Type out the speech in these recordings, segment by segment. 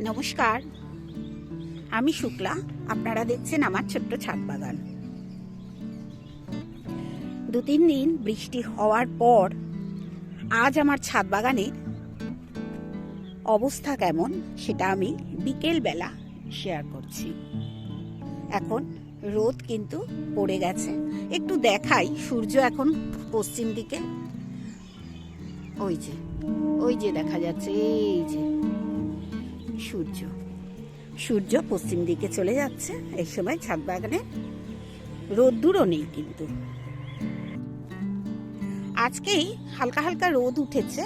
নমস্কার। আমি শুক্লা, আপনারা দেখছেন আমার ছোট্ট ছাদ বাগান। দু তিন দিন বৃষ্টি হওয়ার পর আজ আমার ছাদ বাগানের অবস্থা কেমন সেটা আমি বিকেল বেলা শেয়ার করছি। এখন রোদ কিন্তু পড়ে গেছে। একটু দেখাই, সূর্য এখন পশ্চিম দিকে। ওই যে ওই যে দেখা যাচ্ছে, এই যে। সূর্য। সূর্য পশ্চিম দিকে চলে যাচ্ছে। এই সময় ছাদ বাগানে রোদ্দুরও নেই কিন্তু। আজকেই হালকা হালকা রোদ উঠেছে।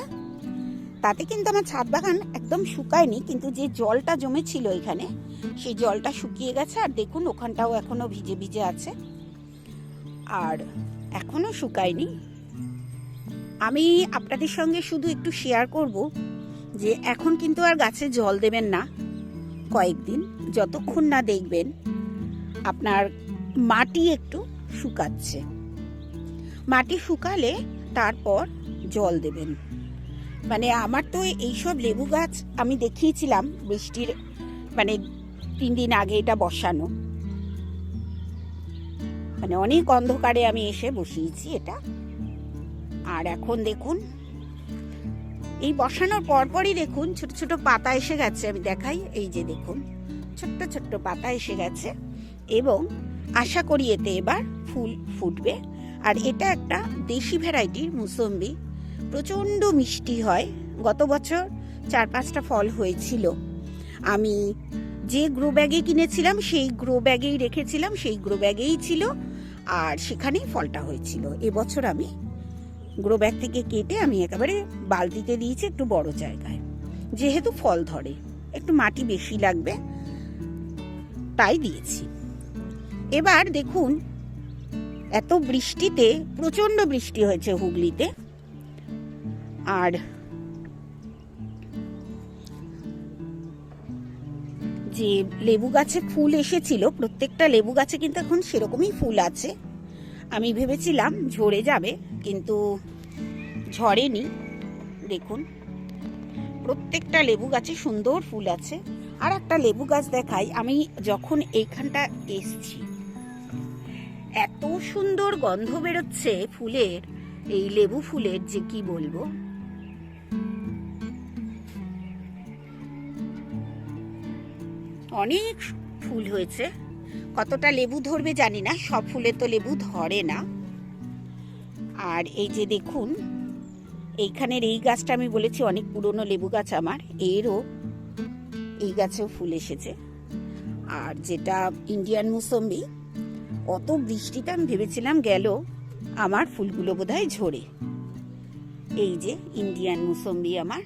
তাতে কিন্তু আমার ছাদ বাগান একদম শুকায়নি, কিন্তু যে জলটা জমেছিল এখানে, সেই জলটা শুকিয়ে গেছে। আর দেখুন, ওখানটাও এখনও ভিজে ভিজে আছে। আর এখনও শুকায়নি। আমি আপনাদের সঙ্গে শুধু একটু শেয়ার করব। যে এখন কিন্তু আর গাছে জল দেবেন না। কয়েকদিন যতক্ষণ না দেখবেন আপনার মাটি একটু শুকাচ্ছে। মাটি শুকালে তারপর জল দেবেন। মানে আমার তো এইসব লেবু গাছ আমি দেখিয়েছিলাম বৃষ্টির মানে তিন দিন আগে এটা বসানো। মানে অনেক অন্ধকারে আমি এসে বসিয়েছি এটা। আর এখন দেখুন এই বসানোর পরপরই দেখুন ছোট ছোট পাতা এসে গেছে। আমি দেখাই, এই যে দেখুন, ছোট্ট ছোট্ট পাতা এসে গেছে এবং আশা করি এতে এবার ফুল ফুটবে। আর এটা একটা দেশি ভ্যারাইটির মুসম্বি। প্রচণ্ড মিষ্টি হয়। গত বছর চার পাঁচটা ফল হয়েছিল। আমি যে গ্রো ব্যাগে কিনেছিলাম, সেই গ্রো ব্যাগেই রেখেছিলাম, সেই গ্রো ব্যাগেই ছিল। আর সেখানেই ফলটা হয়েছিল। এবছর আমি গ্রো ব্যাগ থেকে কেটে আমি একেবারে বালতিতে দিয়েছি একটু বড় জায়গায়। যেহেতু ফল ধরে, একটু মাটি বেশি লাগবে, তাই দিয়েছি। এবার দেখুন, এত বৃষ্টিতে প্রচণ্ড বৃষ্টি হয়েছে হুগলিতে, আর যে লেবু গাছে ফুল এসেছিল, প্রত্যেকটা লেবু গাছে কিন্তু এখন সেরকমই ফুল আছে। আমি ভেবেছিলাম ঝরে যাবে কিন্তু ঝরেনি, দেখুন। প্রত্যেকটা লেবু গাছে সুন্দর ফুল আছে। আর একটা লেবু গাছ দেখাই, আমি যখন এইখানটা এসছি, এত সুন্দর গন্ধ বেরোচ্ছে ফুলের, এই লেবু ফুলের যে কি বলব? অনেক ফুল হয়েছে। কতটা লেবু ধরবে জানি না, সব ফুলে তো লেবু ধরে না। আর এই যে দেখুন, এইখানের এই গাছটা আমি বলেছি অনেক পুরনো লেবু গাছ আমার, এরও এই গাছেও ফুল এসেছে। আর যেটা ইন্ডিয়ান মুসম্বি, অত বৃষ্টিতে আমি ভেবেছিলাম গেল আমার ফুলগুলো বোধহয় ঝরে। এই যে ইন্ডিয়ান মুসম্বি আমার,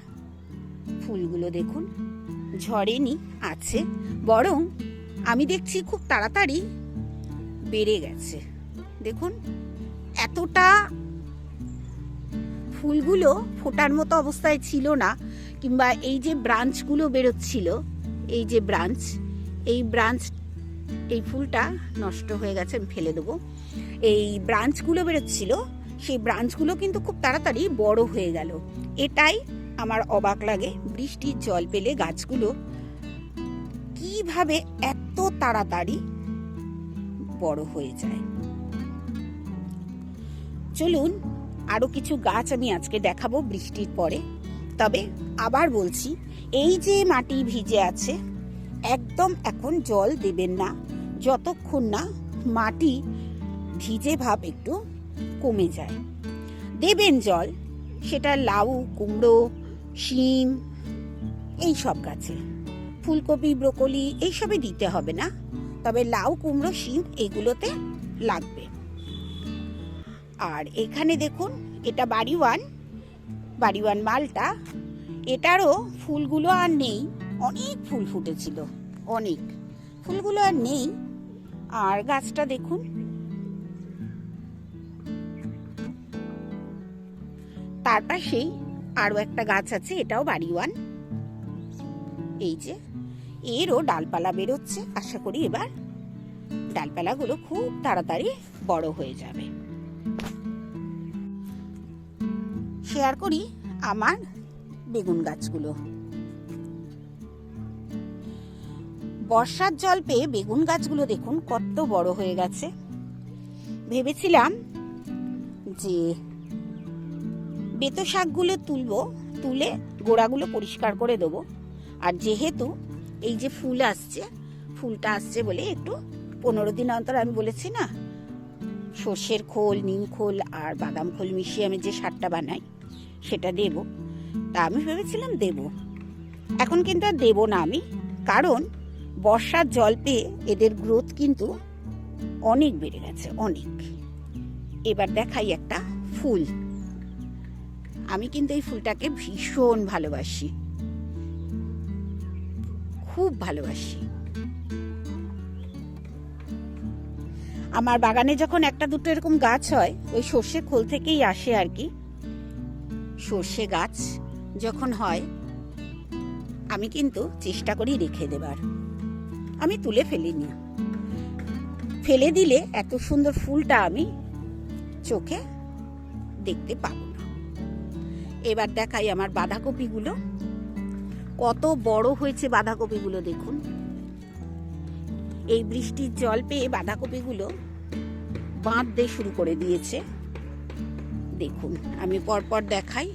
ফুলগুলো দেখুন, ঝরেনি, আছে, বরং আমি দেখছি খুব তাড়াতাড়ি বেড়ে গেছে। দেখুন, এতটা ফুলগুলো ফোটার মতো অবস্থায় ছিল না, কিংবা এই যে ব্রাঞ্চগুলো বেরোচ্ছিল, এই যে ব্রাঞ্চ, এই ব্রাঞ্চ, এই ফুলটা নষ্ট হয়ে গেছে, আমি ফেলে দেবো। এই ব্রাঞ্চগুলো বেরোচ্ছিল, সেই ব্রাঞ্চগুলো কিন্তু খুব তাড়াতাড়ি বড় হয়ে গেল। এটাই আমার অবাক লাগে, বৃষ্টির জল পেলে গাছগুলো কীভাবে এত তাড়াতাড়ি বড় হয়ে যায়। চলুন আরও কিছু গাছ আমি আজকে দেখাবো বৃষ্টির পরে। তবে আবার বলছি, এই যে মাটি ভিজে আছে, একদম এখন জল দেবেন না। যতক্ষণ না মাটি ভিজে ভাব একটু কমে যায়। দেবেন জল, সেটা লাউ, কুমড়ো, শিম এই সব গাছে। ফুলকপি, ব্রোকলি এইসবে দিতে হবে না। তবে লাউ, কুমড়ো, শিম, এগুলোতে লাগবে। আর এখানে দেখুন, এটা বাড়িওয়ান বাড়িওয়ান মালটা। এটারও ফুলগুলো আর নেই, অনেক ফুল ফুটেছিল, অনেক। ফুলগুলো আর নেই, আর গাছটা দেখুন। তার পাশেই আরও একটা গাছ আছে, এটাও বাড়িওয়ান এই যে, এরও ডালপালা বেরোচ্ছে, আশা করি এবার ডালপালাগুলো খুব তাড়াতাড়ি বড় হয়ে যাবে। শেয়ার করি আমার বেগুন গাছগুলো। বর্ষার জল পেয়ে বেগুন গাছগুলো দেখুন কত বড় হয়ে গেছে। ভেবেছিলাম যে বেতো শাকগুলো তুলবো, তুলে গোড়াগুলো পরিষ্কার করে দেবো। আর যেহেতু এই যে ফুল আসছে, ফুলটা আসছে বলে একটু পনেরো দিন অন্তর আমি বলেছি না, সর্ষের খোল, নিম খোল আর বাদাম খোল মিশিয়ে আমি যে সারটা বানাই সেটা দেব। তা আমি ভেবেছিলাম দেব। এখন কিন্তু আর দেবো না আমি, কারণ বর্ষার জল পেয়ে এদের গ্রোথ কিন্তু অনেক বেড়ে গেছে, অনেক। এবার দেখাই একটা ফুল। আমি কিন্তু এই ফুলটাকে ভীষণ ভালোবাসি। খুব ভালোবাসি। আমার বাগানে যখন একটা দুটো এরকম গাছ হয়, ওই সর্ষে খোল থেকেই আসে আর কি। সর্ষে গাছ যখন হয়, আমি কিন্তু চেষ্টা করি রেখে দেবার। আমি তুলে ফেলিনি। ফেলে দিলে এত সুন্দর ফুলটা আমি চোখে দেখতে পাব না। এবার দেখাই আমার বাঁধাকপিগুলো। কত বড় হয়েছে বাঁধাকপিগুলো দেখুন। এই বৃষ্টির জল পেয়ে বাঁধাকপিগুলো বাঁধতে শুরু করে দিয়েছে। দেখুন, আমি পরপর দেখাই।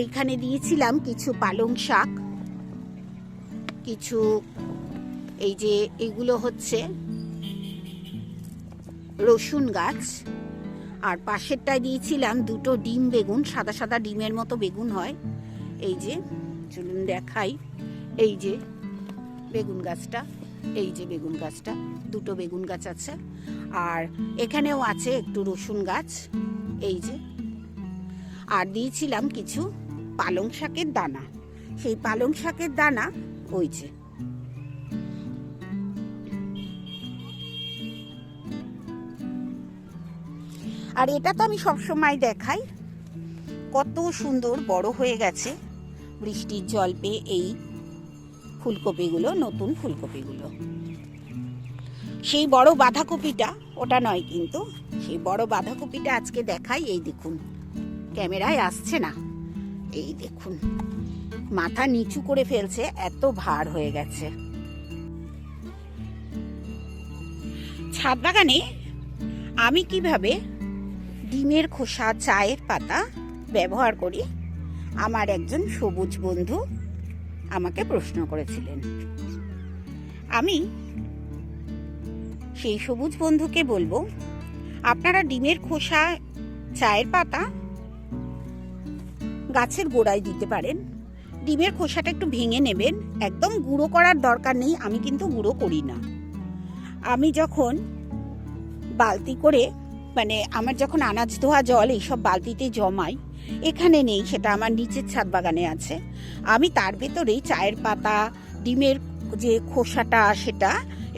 এইখানে দিয়েছিলাম কিছু পালং শাক, কিছু এই যে এগুলো হচ্ছে রসুন গাছ। আর পাশেরটায় দিয়েছিলাম দুটো ডিম বেগুন, সাদা সাদা ডিমের মতো বেগুন হয়। এই যে, চলুন দেখাই। এই যে বেগুন গাছটা, এই যে বেগুন গাছটা, দুটো বেগুন গাছ আছে। আর এখানেও আছে একটু রসুন গাছ, এই যে। আর দিয়েছিলাম কিছু পালং শাকের দানা। সেই পালং শাকের দানা, ওই যে আর এটা তো আমি সবসময় দেখাই। কত সুন্দর বড় হয়ে গেছে বৃষ্টির জল পেয়ে এই ফুলকপিগুলো, নতুন ফুলকপিগুলো। সেই বড় বাঁধাকপিটা, ওটা নয় কিন্তু, সেই বড় বাঁধাকপিটা আজকে দেখাই, এই দেখুন। ক্যামেরায় আসছে না। এই দেখুন, মাথা নিচু করে ফেলছে, এত ভার হয়ে গেছে। ছাদ বাগানে আমি কীভাবে ডিমের খোসা চায়ের পাতা ব্যবহার করি। আমার একজন সবুজ বন্ধু আমাকে প্রশ্ন করেছিলেন। আমি সেই সবুজ বন্ধুকে বলব, আপনারা ডিমের খোসা, চায়ের পাতা গাছের গোড়ায় দিতে পারেন। ডিমের খোসাটা একটু ভেঙে নেবেন। একদম গুঁড়ো করার দরকার নেই, আমি কিন্তু গুঁড়ো করি না। আমি যখন বালতি করে মানে আমার যখন আনাজ ধোয়া জল এইসব বালতিতে জমাই, এখানে নেই, সেটা আমার নিচের ছাদ বাগানে আছে। আমি তার ভেতরেই চায়ের পাতা, ডিমের যে খোসাটা সেটা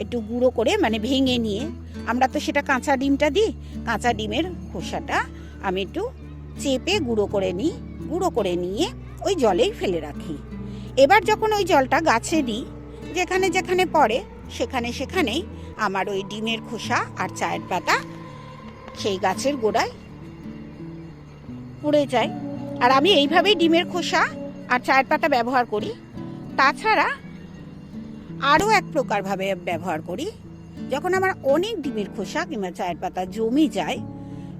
একটু গুঁড়ো করে মানে ভেঙে নিয়ে, আমরা তো সেটা কাঁচা ডিমটা দিই, কাঁচা ডিমের খোসাটা আমি একটু চেপে গুঁড়ো করে নিই, গুঁড়ো করে নিয়ে ওই জলেই ফেলে রাখি। এবার যখন ওই জলটা গাছে দিই, যেখানে যেখানে পড়ে, সেখানে সেখানেই আমার ওই ডিমের খোসা আর চায়ের পাতা সেই গাছের গোড়ায় পড়ে যায়। আর আমি এইভাবেই ডিমের খোসা আর চায়ের পাতা ব্যবহার করি। তাছাড়া আরও এক প্রকারভাবে ব্যবহার করি। যখন আমার অনেক ডিমের খোসা কিংবা চায়ের পাতা জমে যায়,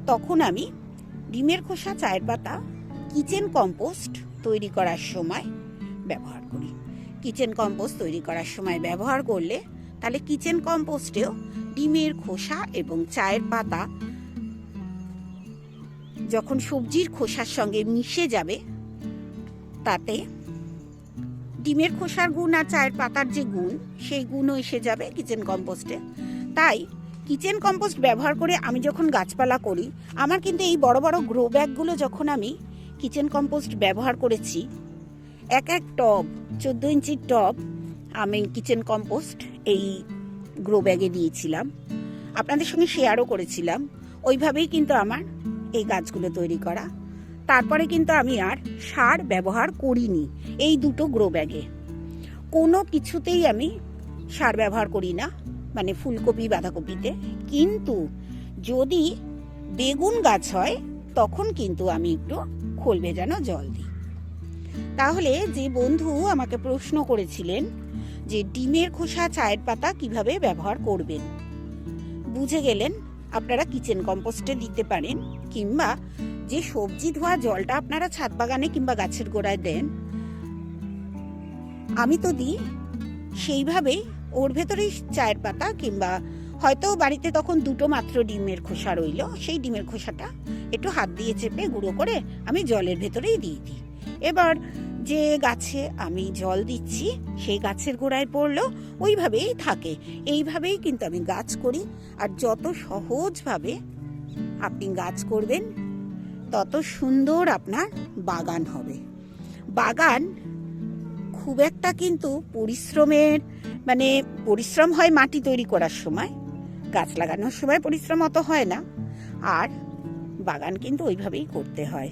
তখন আমি ডিমের খোসা, চায়ের পাতা, কিচেন কম্পোস্ট তৈরি করার সময় ব্যবহার করি। কিচেন কম্পোস্ট তৈরি করার সময় ব্যবহার করলে তাহলে কিচেন কম্পোস্টেও ডিমের খোসা এবং চায়ের পাতা যখন সবজির খোসার সঙ্গে মিশে যাবে, তাতে ডিমের খোসার গুণ আর চায়ের পাতার যে গুণ, সেই গুণও এসে যাবে কিচেন কম্পোস্টে। তাই কিচেন কম্পোস্ট ব্যবহার করে আমি যখন গাছপালা করি, আমার কিন্তু এই বড় বড় গ্রো ব্যাগগুলো যখন আমি কিচেন কম্পোস্ট ব্যবহার করেছি, এক এক টব, চোদ্দ ইঞ্চির টব আমি কিচেন কম্পোস্ট এই গ্রো ব্যাগে দিয়েছিলাম। আপনাদের সঙ্গে শেয়ারও করেছিলাম। ওইভাবেই কিন্তু আমার এই গাছগুলো তৈরি করা। তারপরে কিন্তু আমি আর সার ব্যবহার করিনি এই দুটো গ্রো ব্যাগে কোনো কিছুতেই আমি সার ব্যবহার করি না মানে ফুলকপি, বাঁধাকপিতে। কিন্তু যদি বেগুন গাছ হয়, তখন কিন্তু আমি একটু খোল ভেজানো জল দিই। তাহলে যে বন্ধু আমাকে প্রশ্ন করেছিলেন যে ডিমের খোসা, চায়ের পাতা কীভাবে ব্যবহার করবেন, বুঝে গেলেন আপনারা কিচেন কম্পোস্টে দিতে পারেন, কিংবা যে সবজি ধোয়া জলটা আপনারা ছাদ বাগানে কিংবা গাছের গোড়ায় দেন, আমি তো দিই সেইভাবেই ওর ভেতরেই চায়ের পাতা কিংবা হয়তো বাড়িতে তখন দুটো মাত্র ডিমের খোসা রইল, সেই ডিমের খোসাটা একটু হাত দিয়ে চেপে গুঁড়ো করে আমি জলের ভেতরেই দিয়ে দিই। এবার যে গাছে আমি জল দিচ্ছি সেই গাছের গোড়ায় পড়ল, ওইভাবেই থাকে। এইভাবেই কিন্তু আমি গাছ করি। আর যত সহজভাবে আপনি গাছ করবেন, তত সুন্দর আপনার বাগান হবে। বাগান খুব একটা কিন্তু পরিশ্রমের মানে পরিশ্রম হয় মাটি তৈরি করার সময়। গাছ লাগানোর সময় পরিশ্রম অত হয় না। আর বাগান কিন্তু ওইভাবেই করতে হয়।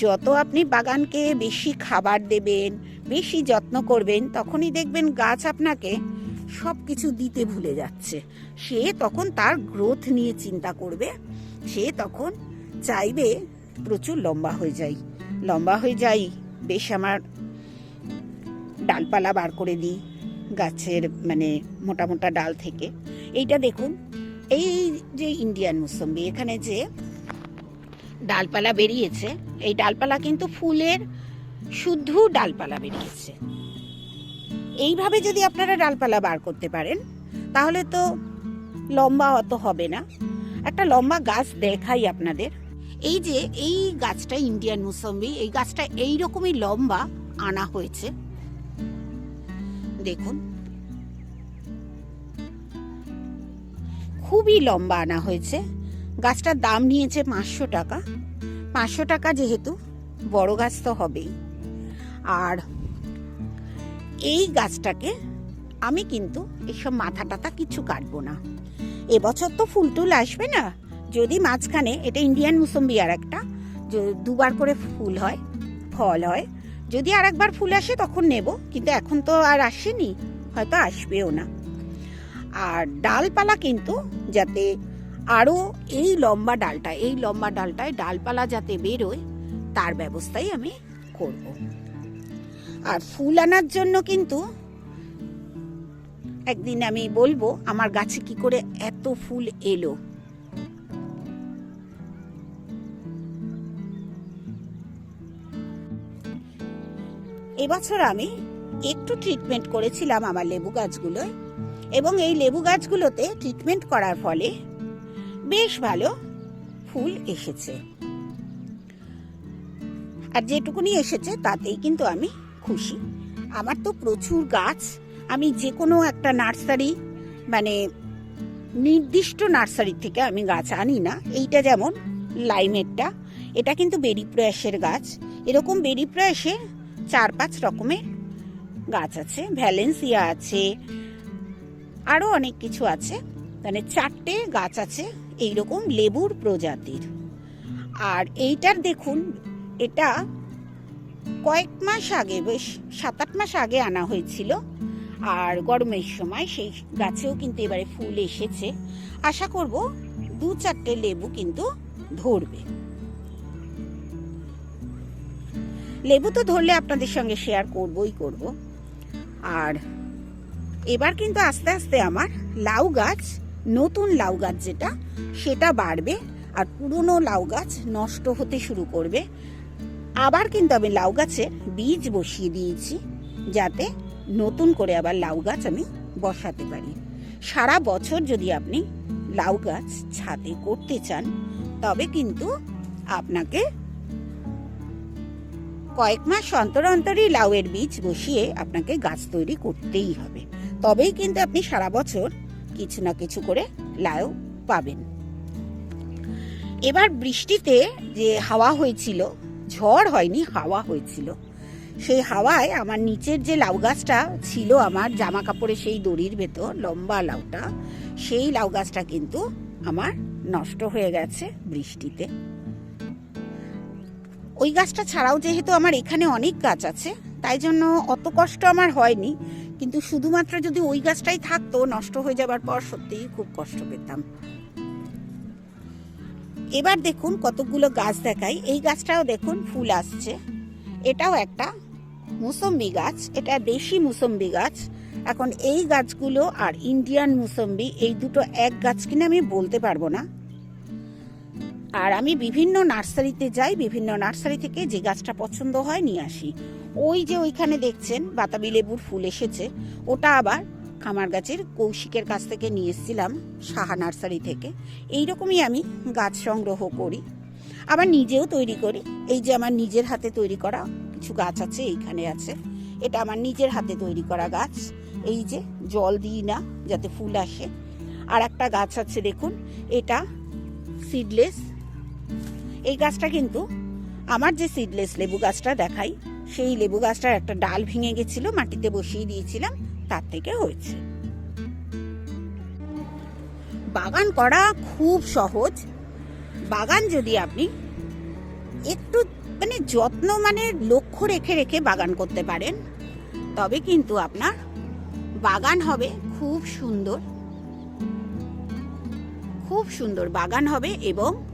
যত আপনি বাগানকে বেশি খাবার দেবেন, বেশি যত্ন করবেন, তখনই দেখবেন গাছ আপনাকে সব কিছু দিতে ভুলে যাচ্ছে। সে তখন তার গ্রোথ নিয়ে চিন্তা করবে। সে তখন চাইবে প্রচুর লম্বা হয়ে যাই। লম্বা হয়ে যাই, বেশ আমার ডালপালা বার করে দিই গাছের মানে মোটা মোটা ডাল থেকে। এইটা দেখুন, এই যে ইন্ডিয়ান মুসম্বি এখানে যে ডালপালা বেরিয়েছে। এই ডালপালা কিন্তু ফুলের শুদ্ধ ডালপালা বেরিয়েছে। এইভাবে যদি আপনারা ডালপালা বার করতে পারেন, তাহলে তো লম্বা অত হবে না। একটা লম্বা গাছ দেখাই আপনাদের। এই যে, এই গাছটা ইন্ডিয়ান মুসম্বি, এই গাছটা এই রকমই লম্বা আনা হয়েছে। দেখুন। খুবই লম্বা আনা হয়েছে। গাছটার দাম নিয়েছে পাঁচশো টাকা। পাঁচশো টাকা যেহেতু, বড় গাছ তো হবেই। আর এই গাছটাকে আমি কিন্তু এসব মাথা টাথা কিছু কাটবো না। এবছর তো ফুল টুল আসবে না। যদি মাঝখানে, এটা ইন্ডিয়ান মুসম্বি আর একটা দুবার করে ফুল হয়, ফল হয়, যদি আর একবার ফুল আসে তখন নেব, কিন্তু এখন তো আর আসেনি, হয়তো আসবেও না। আর ডালপালা কিন্তু যাতে আরও এই লম্বা ডালটা এই লম্বা ডালটায় ডালপালা যাতে বেরোয়, তার ব্যবস্থাই আমি করব। আর ফুল আনার জন্য কিন্তু একদিন আমি বলব, আমার গাছে কি করে এত ফুল এলো। এবছর আমি একটু ট্রিটমেন্ট করেছিলাম আমার লেবু গাছগুলোয়, এবং এই লেবু গাছগুলোতে ট্রিটমেন্ট করার ফলে বেশ ভালো ফুল এসেছে। আর যেটুকুনি এসেছে, তাতেই কিন্তু আমি খুশি। আমার তো প্রচুর গাছ। আমি যে কোনো একটা নার্সারি মানে নির্দিষ্ট নার্সারি থেকে আমি গাছ আনি না। এইটা যেমন লাইমেরটা এটা কিন্তু বেরি প্রয়াসের গাছ। এরকম বেরি প্রয়াসে চার পাঁচ রকমের গাছ আছে। ভ্যালেন্সিয়া আছে আরও অনেক কিছু আছে। মানে চারটে গাছ আছে। এইরকম লেবুর প্রজাতির। আর এইটার দেখুন, এটা কয়েক মাস আগে, বেশ সাত আট মাস আগে আনা হয়েছিল। আর গরমের সময় সেই গাছেও কিন্তু এবারে ফুল এসেছে। আশা করব দু চারটে লেবু কিন্তু ধরবে। লেবু তো ধরলে আপনাদের সঙ্গে শেয়ার করবই করব। আর এবার কিন্তু আস্তে আস্তে আমার লাউ গাছ নতুন লাউ গাছ যেটা, সেটা বাড়বে আর পুরনো লাউ গাছ নষ্ট হতে শুরু করবে। আবার কিন্তু আমি লাউ গাছে বীজ বসিয়ে দিয়েছি যাতে নতুন করে আবার লাউ গাছ আমি বসাতে পারি। সারা বছর যদি আপনি লাউ গাছ ছাদে করতে চান, তবে কিন্তু আপনাকে কয়েক মাস অন্তর অন্তরই লাউয়ের বীজ বসিয়ে আপনাকে গাছ তৈরি করতেই হবে। তবেই কিন্তু আপনি সারা বছর কিছু না কিছু করে লাউ পাবেন। এবার বৃষ্টিতে যে হাওয়া হয়েছিল, ঝড় হয়নি, হাওয়া হয়েছিল। সেই হাওয়ায় আমার নিচের যে লাউ গাছটা ছিল আমার জামা কাপড়ে সেই দড়ির ভেতর, লম্বা লাউটা, সেই লাউ গাছটা কিন্তু আমার নষ্ট হয়ে গেছে বৃষ্টিতে। ওই গাছটা ছাড়াও যেহেতু আমার এখানে অনেক গাছ আছে তাই জন্য অত কষ্ট আমার হয়নি। কিন্তু শুধুমাত্র যদি ওই গাছটাই থাকতো, নষ্ট হয়ে যাবার পর সত্যিই খুব কষ্ট পেতাম। এবার দেখুন কতগুলো গাছ দেখাই। এই গাছটাও দেখুন, ফুল আসছে। এটাও একটা মুসম্বি গাছ। এটা দেশি মুসম্বি গাছ। এখন এই গাছগুলো আর ইন্ডিয়ান মুসম্বি, এই দুটো এক গাছ কিনা আমি বলতে পারব না। আর আমি বিভিন্ন নার্সারিতে যাই, বিভিন্ন নার্সারি থেকে যে গাছটা পছন্দ হয় নিয়ে আসি। ওই যে ওইখানে দেখছেন, বাতাবি লেবুর ফুল এসেছে। ওটা আবার খামার গাছের কৌশিকের কাছ থেকে নিয়ে এসেছিলাম, সাহা নার্সারি থেকে। এই রকমই আমি গাছ সংগ্রহ করি। আবার নিজেও তৈরি করি। এই যে আমার নিজের হাতে তৈরি করা কিছু গাছ আছে, এইখানে আছে। এটা আমার নিজের হাতে তৈরি করা গাছ। এই যে জল দিই না, যাতে ফুল আসে। আর একটা গাছ আছে, দেখুন, এটা সিডলেস এই গাছটা কিন্তু, আমার যে সিডলেস লেবু গাছটা দেখাই সেই লেবু গাছটার একটা ডাল ভেঙে গেছিল, মাটিতে বসিয়ে দিয়েছিলাম, তার থেকে হয়েছে। বাগান করা খুব সহজ। বাগান যদি আপনি একটু মানে যত্ন মানে লক্ষ্য রেখে রেখে বাগান করতে পারেন, তবে কিন্তু আপনার বাগান হবে খুব সুন্দর। খুব সুন্দর বাগান হবে এবং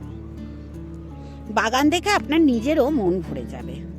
বাগান দেখে আপনার নিজেরও মন ভরে যাবে।